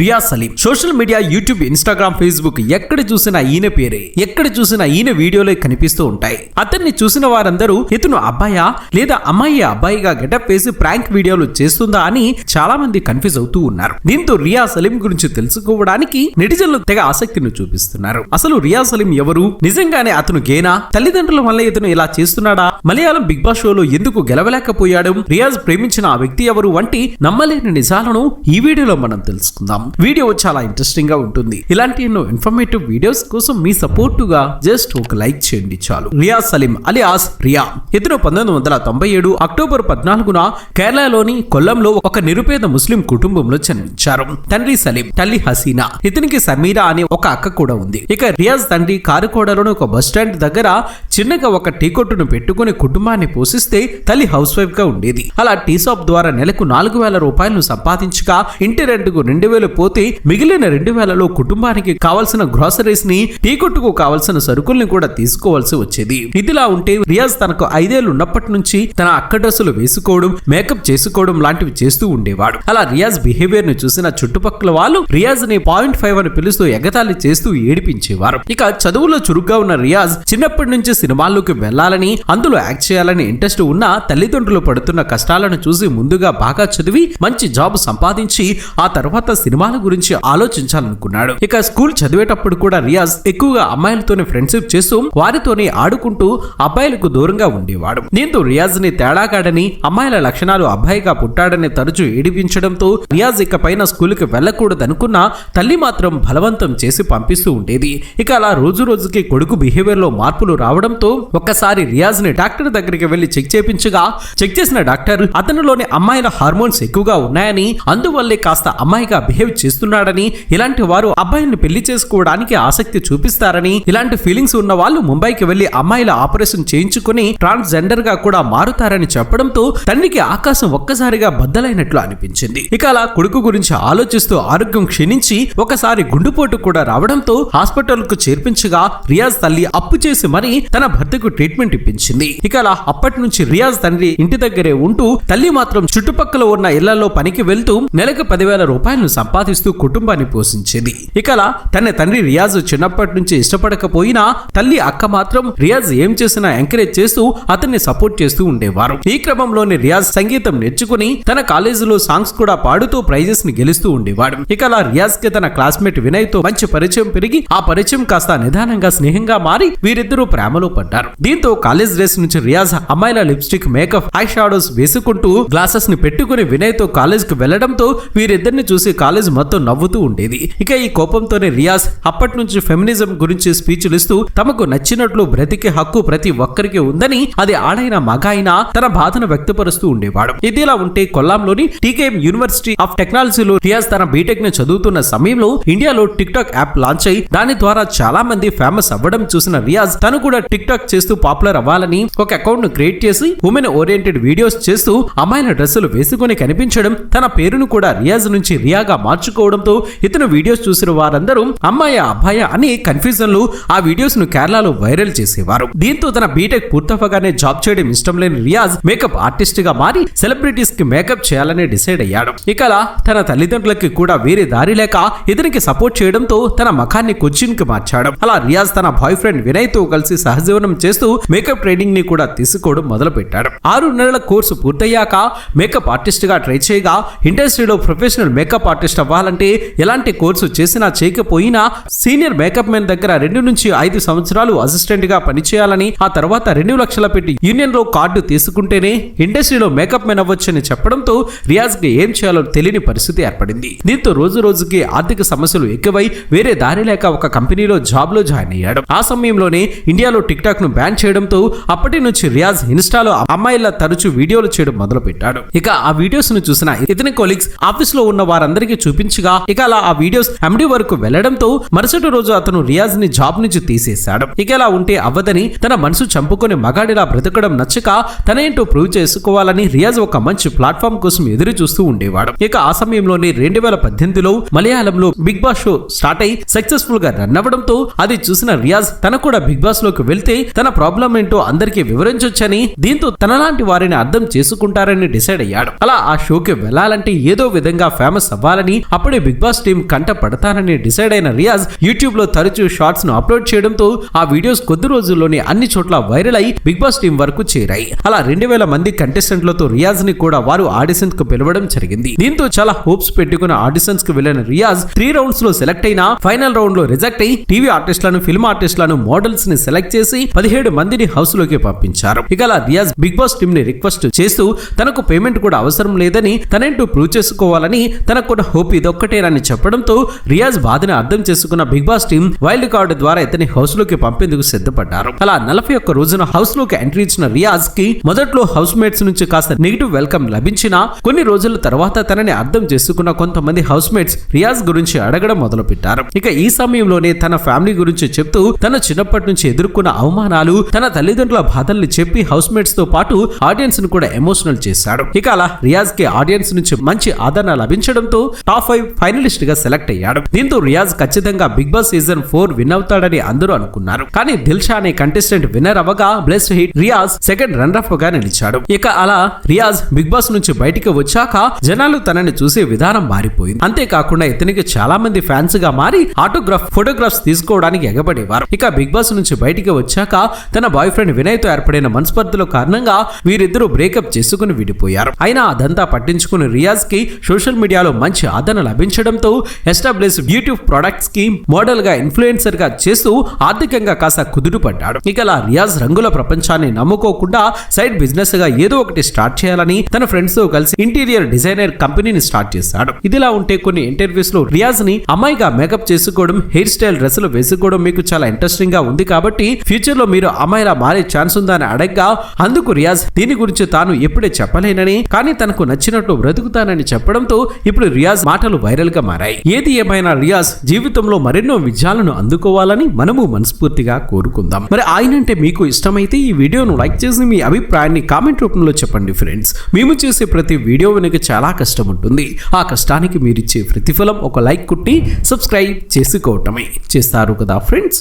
Riyaz Saleem. Social media YouTube Instagram Facebook ఎక్కడ చూసినా ఈయన పేరే ఎక్కడ చూసినా ఈయన వీడియోలే కనిపిస్తూ ఉంటాయి. అతన్ని చూసిన వారందరూ ఇతను అబ్బాయా? లేదా అమ్మాయి అబ్బాయిగా గెటప్ వేసి ప్రాంక్ వీడియోలు చేస్తుందా? అని చాలా మంది కన్ఫ్యూజ్ అవుతూ ఉన్నారు. దీంతో రియా సలీం గురించి తెలుసుకోవడానికి నెటిజన్లు తెగ ఆసక్తిని చూపిస్తున్నారు. అసలు రియా సలీం ఎవరు? నిజంగానే అతను గేనా? తల్లిదండ్రుల వల్ల ఇతను ఇలా చేస్తున్నాడా? మలయాళం బిగ్ బాస్ షోలో ఎందుకు గెలవలేకపోయాడు? రియాజ్ ప్రేమించిన ఆ వ్యక్తి ఎవరు? వంటి నమ్మలేని నిజాలను ఈ వీడియోలో మనం తెలుసుకుందాం. వీడియో చాలా ఇంట్రెస్టింగ్గా ఉంటుంది. ఇలాంటి ఎన్నో ఇన్ఫర్మేటివ్ వీడియోస్ కోసం మీ సపోర్ట్గా జస్ట్ ఒక లైక్ చేయండి చాలు. రియా సలీం అలియాస్ రియా. ఇతను పంతొమ్మిది వందల తొంభై ఏడు అక్టోబర్ పద్నాలుగున కేరళలోని కొల్లంలో ఒక నిరుపేద ముస్లిం కుటుంబంలో జన్మించారు. తండ్రి సలీం తల్లి హసీనా. ఇతనికి సమీరా అనే ఒక అక్క కూడా ఉంది. ఇక రియాజ్ తండ్రి కారుకోడలోని ఒక బస్ స్టాండ్ దగ్గర చిన్నగా ఒక టీ కొట్టును పెట్టుకుని కుటుంబాన్ని పోషిస్తే తల్లి హౌస్ వైఫ్గా ఉండేది. అలా టీ షాప్ ద్వారా నెలకు నాలుగు వేల రూపాయలను సంపాదించగా ఇంటి రెండుకు రెండు వేలు పోతే మిగిలిన రెండు వేలలో కుటుంబానికి కావాల్సిన గ్రోసరీస్ని టీ కొట్టుకు కావలసిన సరుకుల్ని కూడా తీసుకోవాల్సి వచ్చేది. ఇదిలా ఉంటే రియాజ్ తనకు ఐదేళ్ళు ఉన్నప్పటి నుంచి తన అక్క డ్రెస్సులు వేసుకోవడం మేకప్ చేసుకోవడం లాంటివి చేస్తూ ఉండేవాడు. అలా రియాజ్ బిహేవియర్ని చూసిన చుట్టుపక్కల వాళ్ళు రియాజ్ని పాయింట్ ఫైవ్ అని పిలుస్తూ ఎగతాళి చేస్తూ ఏడిపించేవారు. ఇక చదువులో చురుగ్గా ఉన్న రియాజ్ చిన్నప్పటి నుంచి సినిమాల్లోకి వెళ్ళాలని అందులో యాక్ట్ చేయాలని ఇంట్రెస్ట్ ఉన్న తల్లిదండ్రులు పడుతున్న కష్టాలను చూసి ముందుగా బాగా చదివి మంచి జాబ్ సంపాదించి ఆ తర్వాత సినిమా సినిమాల గురించి ఆలోచించాలనుకున్నాడు. ఇక స్కూల్ చదివేటప్పుడు కూడా రియాజ్ ఎక్కువగా అమ్మాయిలతోనే ఫ్రెండ్షిప్ చేస్తూ వారితోనే ఆడుకుంటూ అబ్బాయిలకు దూరంగా ఉండేవాడు. దీంతో రియాజ్ని తేడాగాడని అమ్మాయిల లక్షణాలు అబ్బాయిగా పుట్టాడని తరచూ ఏడిపించడంతో రియాజ్ ఇక పైన స్కూల్కి వెళ్ళకూడదనుకున్న తల్లి మాత్రం బలవంతం చేసి పంపిస్తూ ఉండేది. ఇక అలా రోజు రోజుకి కొడుకు బిహేవియర్లో మార్పులు రావడంతో ఒక్కసారి రియాజ్ని డాక్టర్ దగ్గరికి వెళ్ళి చెక్ చేపించగా చెక్ చేసిన డాక్టర్ అతనిలోని అమ్మాయిల హార్మోన్స్ ఎక్కువగా ఉన్నాయని అందువల్లే కాస్త అమ్మాయిగా బిహేవ్ చేస్తున్నాడని ఇలాంటి వారు అబ్బాయిని పెళ్ళి చేసుకోవడానికి ఆసక్తి చూపిస్తారని ఇలాంటి ఫీలింగ్స్ ఉన్న వాళ్ళు ముంబైకి వెళ్ళి అమ్మాయిల ఆపరేషన్ చేయించుకుని ట్రాన్స్జెండర్గా కూడా మారుతారని చెప్పడంతో తండ్రికి ఆకాశం ఒక్కసారిగా బద్దలైనట్లు అనిపించింది. ఇక అలా కొడుకు గురించి ఆలోచిస్తూ ఆరోగ్యం క్షీణించి ఒకసారి గుండెపోటు కూడా రావడంతో హాస్పిటల్కు చేర్పించగా రియాజ్ తల్లి అప్పు చేసి మరీ తన భర్తకు ట్రీట్మెంట్ ఇప్పించింది. ఇక అలా అప్పటి నుంచి రియాజ్ తండ్రి ఇంటి దగ్గరే ఉంటూ తల్లి మాత్రం చుట్టుపక్కల ఉన్న ఇళ్ళలో పనికి వెళ్తూ నెలకు పదివేల రూపాయలను సంపాదిస్తూ కుటుంబాన్ని పోషించేది. ఇకలా తన తండ్రి రియాజ్ చిన్నప్పటి నుంచి ఇష్టపడకపోయినా తల్లి అక్క మాత్రం రియాజ్ ఏం చేసినా ఎంకరేజ్ చేస్తూ అతన్ని సపోర్ట్ చేస్తూ ఉండేవారు. ఈ క్రమంలోనే రియాజ్ సంగీతం నేర్చుకుని తన కాలేజీలో సాంగ్స్ కూడా పాడుతూ ప్రైజెస్ని గెలుస్తూ ఉండేవాడు. ఇక అలా రియాజ్కి తన క్లాస్మేట్ వినయ్తో మంచి పరిచయం పెరిగి ఆ పరిచయం కాస్త నిదానంగా స్నేహంగా మారి వీరిద్దరూ ప్రేమలో పడ్డారు. దీంతో కాలేజ్ డ్రెస్ నుంచి రియాజ్ అమ్మాయిల లిప్స్టిక్ మేకప్ ఐ షాడోస్ వేసుకుంటూ గ్లాసెస్ని పెట్టుకుని వినయ్తో కాలేజ్కి వెళ్ళడంతో వీరిద్దరిని చూసి కాలేజ్ మొత్తం నవ్వుతూ ఉండేది. ఇక ఈ కోపంతోనే రియాజ్ అప్పటి నుంచి ఫెమినిజం గురించి స్పీచ్లు ఇస్తూ తమకు నచ్చినట్లు బ్రతికే హక్కు ప్రతి ఒక్కరికి ఉందని అది ఆడైన మగాయినా తన బాధను వ్యక్తపరుస్తూ ఉండేవాడు. ఇదిలా ఉంటే కొల్లాంలోని టీకేఎం యూనివర్సిటీ ఆఫ్ టెక్నాలజీలో రియాజ్ తన బీటెక్ని చదువుతున్న సమయంలో ఇండియాలో టిక్ టాక్ యాప్ లాంచ్ అయి దాని ద్వారా చాలా మంది ఫేమస్ అవ్వడం చూసిన రియాజ్ తను కూడా టిక్ టాక్ చేస్తూ పాపులర్ అవ్వాలని ఒక అకౌంట్ను క్రియేట్ చేసి ఉమెన్ ఓరియంటెడ్ వీడియోస్ చేస్తూ అమ్మాయిల డ్రెస్సులు వేసుకుని కనిపించడం తన పేరును కూడా రియాజ్ నుంచి రియాగా మార్చుకోవడంతో ఇతను వీడియోస్ చూసిన వారందరూ అమ్మాయి అబ్బాయ అని కన్ఫ్యూజన్లో ఆ వీడియోస్ను కేరళలో వైరల్ చేసేవారు. దీంతో తన బీటెక్ పూర్తవగానే జాబ్ చేయడం ఇష్టం లేని రియాజ్ మేకప్ ఆర్టిస్ట్గా మారి సెలబ్రిటీస్కి మేకప్ చేయాలని డిసైడ్ అయ్యాడు. ఇక తన తల్లిదండ్రులకి కూడా వేరే దారి లేక ఇతనికి సపోర్ట్ చేయడంతో తన మఖాన్ని కొచ్చిన్కి మార్చాడు. అలా రియాజ్ తన బాయ్ ఫ్రెండ్ వినయ్తో కలిసి సహజీవనం చేస్తూ మేకప్ ట్రైనింగ్ని కూడా తీసుకోవడం మొదలు పెట్టాడు ఆరు నెలల కోర్సు పూర్తయ్యాక మేకప్ ఆర్టిస్ట్గా ట్రై చేయగా ఇండస్ట్రీలో ప్రొఫెషనల్ మేకప్ ఆర్టిస్ట్ అవ్వాలంటే ఎలాంటి కోర్సు చేసినా చేయకపోయినా సీనియర్ మేకప్ మెన్ దగ్గర రెండు నుంచి ఐదు సంవత్సరాలు అసిస్టెంట్గా పనిచేయాలని ఆ తర్వాత రెండు లక్షల పెట్టి యూనియన్లో కార్డు తీసుకుంటేనే ఇండస్ట్రీలో మేకప్ మెన్ అవ్వచ్చని చెప్పడంతో రియాజ్కి ఏం చేయాలో తెలియని పరిస్థితి ఏర్పడింది. దీంతో రోజు రోజుకి ఆర్థిక సమస్యలు ఎక్కువై వేరే దారి లేక ఒక కంపెనీలో జాబ్లో జాయిన్ అయ్యాడు. ఆ సమయంలోనే ఇండియాలో టిక్ టాక్ను బ్యాన్ చేయడంతో అప్పటి నుంచి రియాజ్ ఇన్స్టాలో అమ్మాయిల తరచూ వీడియోలు చేయడం మొదలు పెట్టాడు ఇక ఆ వీడియోస్ను చూసిన ఇతని కొలీగ్స్ ఆఫీస్లో ఉన్న వారందరికీ చూపించగా ఇక అలా ఆ వీడియోస్ ఎండి వరకు వెళ్ళడంతో మరుసటి రోజు అతను రియాజ్ని జాబ్ నుంచి తీసేశాడు. ఇక ఇలా ఉంటే అవ్వదని తన మనసు చంపుకొని మగాడిలా బ్రతకడం నచ్చక తన ఏంటో ప్రూవ్ చేసుకోవాలని రియాజ్ ఒక మంచి ప్లాట్ఫామ్ కోసం ఎదురు చూస్తూ ఉండేవాడు. ఇక ఆ సమయంలోనే రెండు వేల పద్దెనిమిదిలో మలయాళంలో బిగ్ బాస్ షో స్టార్ట్ అయి సక్సెస్ఫుల్గా రన్ అవ్వడంతో అది చూసిన రియాజ్ తన కూడా బిగ్ బాస్లోకి వెళ్తే తన ప్రాబ్లం ఏంటో అందరికీ వివరించొచ్చని దీంతో తనలాంటి వారిని అర్థం చేసుకుంటారని డిసైడ్ అయ్యాడు. అలా ఆ షోకి వెళ్ళాలంటే ఏదో విధంగా ఫేమస్ అవ్వాలని అప్పుడే బిగ్ బాస్ టీం కంట పడతానని డిసైడ్ అయిన రియాజ్ యూట్యూబ్లో తరచూ షార్ట్స్ను అప్లోడ్ చేయడంతో ఆ వీడియోస్ కొద్ది రోజుల్లోనే అన్ని చోట్ల వైరల్ అయి బిగ్ బాస్ టీం వరకు చేరాయి. అలా రెండు వేల మంది కంటెస్టెంట్లతో రియాజ్ని కూడా వారు ఆడిషన్కు పిలవడం జరిగింది. దీంతో చాలా హోప్స్ పెట్టుకున్న ఆడిషన్స్కు వెళ్ళిన రియాజ్ త్రీ రౌండ్స్లో సెలెక్ట్ అయిన ఫైనల్ రౌండ్లో రిజెక్ట్ అయి టీవీ ఆర్టిస్టులను ఫిల్మ్ ఆర్టిస్టులను మోడల్స్ని సెలెక్ట్ చేసి పదిహేడు మందిని హౌస్లోకి పంపించారు. ఇక అలా రియాజ్ బిగ్ బాస్ టీమ్ని రిక్వెస్ట్ చేస్తూ తనకు పేమెంట్ కూడా అవసరం లేదని తనంటూ ప్రూవ్ చేసుకోవాలని తనకు కూడా హోప్ ఇదొక్కటేనని చెప్పడంతో రియాజ్ బాధని అర్థం చేసుకున్న Bigg Boss team wild card ద్వారా ఇతని హౌస్లోకి పంపేందుకు సిద్ధపడ్డారు. అలా నలభై ఒక్క రోజున హౌస్లోకి ఎంట్రీ ఇచ్చిన రియాజ్కి మొదట్లో హౌస్ మేట్స్ నుంచి కాస్త నెగిటివ్ వెల్కమ్ లభించినా కొన్ని రోజుల తర్వాత తనని అర్థం చేసుకున్న కొంతమంది హౌస్ మేట్స్ రియాజ్ గురించి అడగడం మొదలు పెట్టారు ఇక ఈ సమయంలోనే తన ఫ్యామిలీ గురించి చెప్తూ తన చిన్నప్పటి నుంచి ఎదుర్కొన్న అవమానాలు తన తల్లిదండ్రుల బాధల్ని చెప్పి హౌస్ మేట్స్తో పాటు ఆడియన్స్ను కూడా ఎమోషనల్ చేశాడు. ఇక అలా రియాజ్కి ఆడియన్స్ నుంచి మంచి ఆదరణ లభించడంతో టాప్ ఫైవ్ ఫైనలిస్ట్గా సెలెక్ట్ అయ్యాడు. దీంతో రియాజ్ ఖచ్చితంగా Bigg Boss season four win అవుతాడని అందరూ అనుకున్నారు. కానీ దిల్షా అనే కంటెస్టెంట్ విన్నర్ అవ్వగా బ్లెస్ హిట్ రియాజ్ సెకండ్ రన్నర్గా నిలిచాడు. ఇక అలా రియాజ్ బిగ్ బాస్ నుంచి బయటికి వచ్చాక జనాలు తనని చూసే విధానం మారిపోయింది. అంతేకాకుండా ఇతనికి చాలా మంది ఫ్యాన్స్గా మారి ఆటోగ్రాఫ్ ఫోటోగ్రాఫ్స్ తీసుకోవడానికి ఎగబడేవారు. ఇక బిగ్ బాస్ నుంచి బయటికి వచ్చాక తన బాయ్ ఫ్రెండ్ వినయ్తో ఏర్పడిన మనస్పర్ధల కారణంగా వీరిద్దరూ బ్రేకప్ చేసుకుని విడిపోయారు. అయినా అదంతా పట్టించుకుని రియాజ్కి సోషల్ మీడియాలో మంచి ఆదరణ లభించడంతో ఎస్టాబ్లిష్ బ్యూటీ ప్రొడక్ట్స్కి మోడల్గా ఇన్ఫ్లుయెన్సర్గా చేస్తూ ఆర్థికంగా కాస్త కుదుటపడ్డాడు. ఇక అలా రియాజ్ రంగుల ప్రపంచాన్ని నమ్ముకోకుండా సైడ్ బిజినెస్గా ఏదో ఒకటి స్టార్ట్ చేయాలని తన ఫ్రెండ్స్తో కలిసి ఇంటీరియర్ డిజైనర్ కంపెనీని స్టార్ట్ చేశాడు. ఇదిలా ఉంటే కొన్ని ఇంటర్వ్యూస్లో రియాజ్ని అమ్మాయిగా మేకప్ చేసుకోవడం హెయిర్ స్టైల్ డ్రెస్సులు వేసుకోవడం మీకు చాలా ఇంట్రెస్టింగ్గా ఉంది కాబట్టి ఫ్యూచర్లో మీరు అమ్మాయిలా మారే ఛాన్స్ ఉందని అడగ్గా అందుకు రియాజ్ దీని గురించి తాను ఎప్పుడే చెప్పలేనని కానీ తనకు నచ్చినట్లు బ్రతుకుతానని చెప్పడంతో ఇప్పుడు రియాజ్ మాటలు వైరల్గా మారాయి. ఏది ఏమైనా రియాజ్ జీవితంలో మరెన్నో విజయాలను అందుకోవాలని మనము మనస్ఫూర్తిగా కోరుకుందాం. మరి ఆయనంటే మీకు ఇష్టమైతే ఈ వీడియోను లైక్ చేసి మీ అభిప్రాయాన్ని కామెంట్ రూపంలో చెప్పండి ఫ్రెండ్స్. మేము చేసే ప్రతి వీడియో వెనుక చాలా కష్టం ఉంటుంది. ఆ కష్టానికి మీరిచ్చే ప్రతిఫలం ఒక లైక్ కుట్టి సబ్స్క్రైబ్ చేసుకోవటమే. చేస్తారు కదా ఫ్రెండ్స్?